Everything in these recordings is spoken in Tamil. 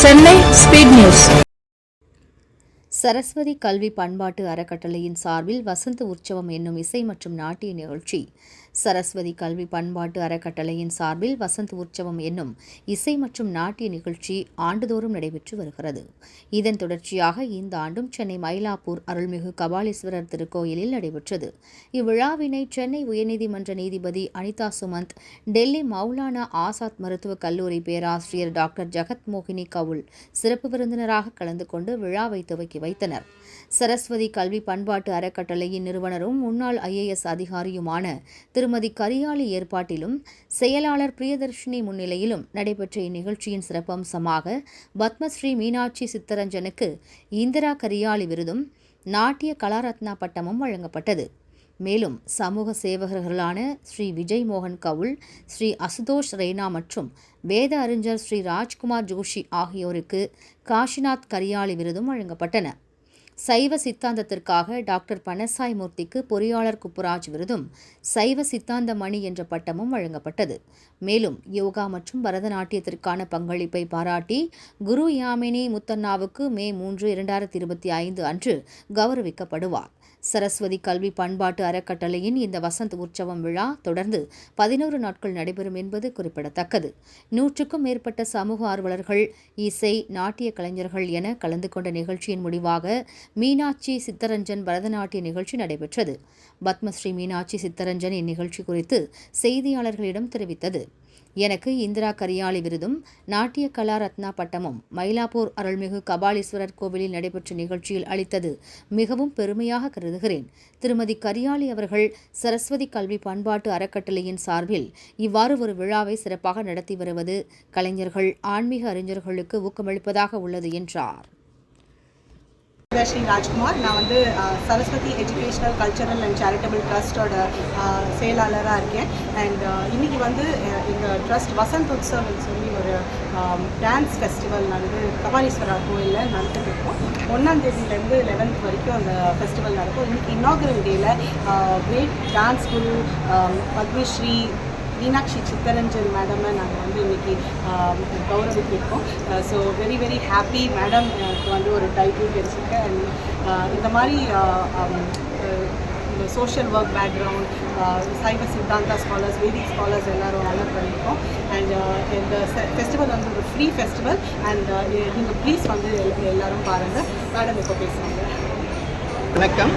சென்னை ஸ்பீட் நியூஸ் சரஸ்வதி கல்வி பண்பாட்டு அறக்கட்டளையின் சார்பில் வசந்த உற்சவம் என்னும் இசை மற்றும் நாட்டிய நிகழ்ச்சி. சரஸ்வதி கல்வி பண்பாட்டு அறக்கட்டளையின் சார்பில் வசந்த உற்சவம் என்னும் இசை மற்றும் நாட்டிய நிகழ்ச்சி ஆண்டுதோறும் நடைபெற்று வருகிறது. இதன் தொடர்ச்சியாக இந்த ஆண்டும் சென்னை மயிலாப்பூர் அருள்மிகு கபாலீஸ்வரர் திருக்கோயிலில் நடைபெற்றது. இவ்விழாவினை சென்னை உயர்நீதிமன்ற நீதிபதி அனிதா சுமந்த் டெல்லி மௌலானா ஆசாத் மருத்துவக் கல்லூரி பேராசிரியர் டாக்டர் ஜெகத் மோகினி கவுல் சிறப்பு விருந்தினராக கலந்து கொண்டு விழாவை துவக்கி வைத்தனர். சரஸ்வதி கல்வி பண்பாட்டு அறக்கட்டளையின் நிறுவனரும் முன்னாள் ஐஏஎஸ் அதிகாரியுமான திருமதி கரியாளி ஏற்பாட்டிலும் செயலாளர் பிரியதர்ஷினி முன்னிலையிலும் நடைபெற்ற இந்நிகழ்ச்சியின் சிறப்பம்சமாக பத்மஸ்ரீ மீனாட்சி சித்தரஞ்சனுக்கு இந்திரா கரியாளி விருதும் நாட்டிய கலாரத்னா பட்டமும் வழங்கப்பட்டது. மேலும் சமூக சேவகர்களான ஸ்ரீ விஜய் மோகன் கவுல் ஸ்ரீ அசுதோஷ் ரெய்னா மற்றும் வேத அறிஞர் ஸ்ரீ ராஜ்குமார் ஜோஷி ஆகியோருக்கு காஷிநாத் கரியாளி விருதும் வழங்கப்பட்டன. சைவ சித்தாந்தத்திற்காக டாக்டர் பனசாய் மூர்த்திக்கு பொறியாளர் குப்புராஜ் விருதும் சைவ சித்தாந்த மணி என்ற பட்டமும் வழங்கப்பட்டது. மேலும் யோகா மற்றும் பரதநாட்டியத்திற்கான பங்களிப்பை பாராட்டி குரு யாமினி முத்தண்ணாவுக்கு மே மூன்று இரண்டாயிரத்தி இருபத்தி ஐந்து அன்று கௌரவிக்கப்படுவார். சரஸ்வதி கல்வி பண்பாட்டு அறக்கட்டளையின் இந்த வசந்த் உற்சவம் விழா தொடர்ந்து பதினோரு நாட்கள் நடைபெறும் என்பது குறிப்பிடத்தக்கது. நூற்றுக்கும் மேற்பட்ட சமூக ஆர்வலர்கள் இசை நாட்டிய கலைஞர்கள் என கலந்து கொண்ட நிகழ்ச்சியின் முடிவாக மீனாட்சி சித்தரஞ்சன் பரதநாட்டிய நிகழ்ச்சி நடைபெற்றது. பத்மஸ்ரீ மீனாட்சி சித்தரஞ்சன் இந்நிகழ்ச்சி குறித்து செய்தியாளர்களிடம் தெரிவித்தது. எனக்கு இந்திரா கரியாளி விருதும் நாட்டிய கலா ரத்னா பட்டமும் மயிலாப்பூர் அருள்மிகு கபாலீஸ்வரர் கோவிலில் நடைபெற்ற நிகழ்ச்சியில் அளித்தது மிகவும் பெருமையாக கருதுகிறேன். திருமதி கரியாளி அவர்கள் சரஸ்வதி கல்வி பண்பாட்டு அறக்கட்டளையின் சார்பில் இவ்வாறு ஒரு விழாவை சிறப்பாக நடத்தி வருவது கலைஞர்கள் ஆன்மீக அறிஞர்களுக்கு ஊக்கமளிப்பதாக உள்ளது என்றார். ஸ்ரீ ராஜ்குமார். நான் வந்து Saraswathi educational cultural and charitable ட்ரஸ்டோட செயலாளராக இருக்கேன். அண்ட் இன்னைக்கு வந்து எங்கள் இந்த ட்ரஸ்ட் வசந்த் உற்சவம் சொல்லி ஒரு டான்ஸ் ஃபெஸ்டிவல் வந்து கபாலீஸ்வரா கோயிலில் நடந்துருக்கோம் இருக்கோம். ஒன்றாம் தேதியிலேருந்து லெவன்த் வரைக்கும் அந்த ஃபெஸ்டிவல் நடக்கும். இன்னைக்கு இன்னாகுரல் டேயில் கிரேட் டான்ஸ் குரு பத்மஸ்ரீ மீனாட்சி சித்தரஞ்சன் மேடமை நாங்கள் வந்து இன்னைக்கு ஆம், கௌரவித்திருக்கோம். So very very happy madam எனக்கு வந்து ஒரு டைட்டில் கிடைச்சிருக்கு. அண்ட் இந்த மாதிரி இந்த social work background Saiva Siddhanta scholars Vedic scholars எல்லோரும் ஆனர் பண்ணியிருக்கோம் அண்ட் இந்த ஃபெஸ்டிவல் வந்து ஒரு ஃப்ரீ ஃபெஸ்டிவல் அண்ட் நீங்கள் ப்ளீஸ் வந்து எல்லோரும் பாருங்கள் மேடம் இப்போ பேசுவாங்க. வணக்கம்.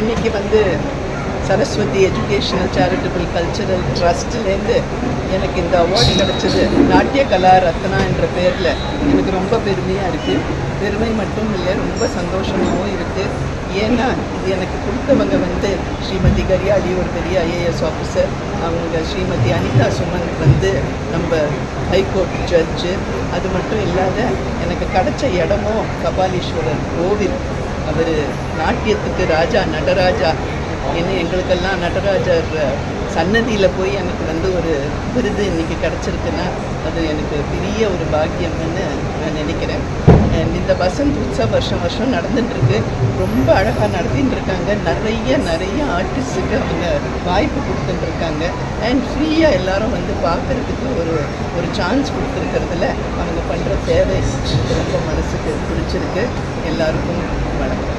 இன்னைக்கு வந்து சரஸ்வதி எஜுகேஷனல் சேரிட்டபிள் கல்ச்சரல் ட்ரஸ்ட்லேருந்து எனக்கு இந்த அவார்டு கிடச்சிது. நாட்டிய கலா ரத்னா என்ற பேரில். எனக்கு ரொம்ப பெருமையாக இருக்குது பெருமை மட்டும் இல்லை ரொம்ப சந்தோஷமாகவும் இருக்குது ஏன்னா இது எனக்கு கொடுத்தவங்க வந்து ஸ்ரீமதி கரியாடி ஒரு பெரிய ஐஏஎஸ் ஆஃபீஸர் அவங்க ஸ்ரீமதி அனிதா சுமன் வந்து நம்ம ஹைகோர்ட் ஜட்ஜு அது மட்டும் இல்லாத எனக்கு கிடைச்ச இடமும் கபாலீஸ்வரர் கோவில். அவர் நாட்டியத்துக்கு ராஜா நடராஜா ஏன்னா எங்களுக்கெல்லாம் நடராஜர் சன்னதியில் போய் எனக்கு வந்து ஒரு விருது இன்னைக்கு கிடச்சிருக்குன்னா அது எனக்கு பெரிய ஒரு பாக்கியம்னு நான் நினைக்கிறேன். இந்த வசந்த் உற்சவ் வருஷம் வருஷம் நடந்துட்டுருக்கு. ரொம்ப அழகாக நடத்திட்டு இருக்காங்க நிறைய நிறைய ஆர்டிஸ்ட்டுக்கு அவங்க வாய்ப்பு கொடுத்துட்டுருக்காங்க. அண்ட் ஃப்ரீயாக எல்லாரும் வந்து பார்க்கறதுக்கு ஒரு ஒரு சான்ஸ் கொடுத்துருக்கிறதுல அவங்க பண்ணுற சேவை ரொம்ப மனசுக்கு பிடிச்சிருக்கு. எல்லாருக்கும் வணக்கம்.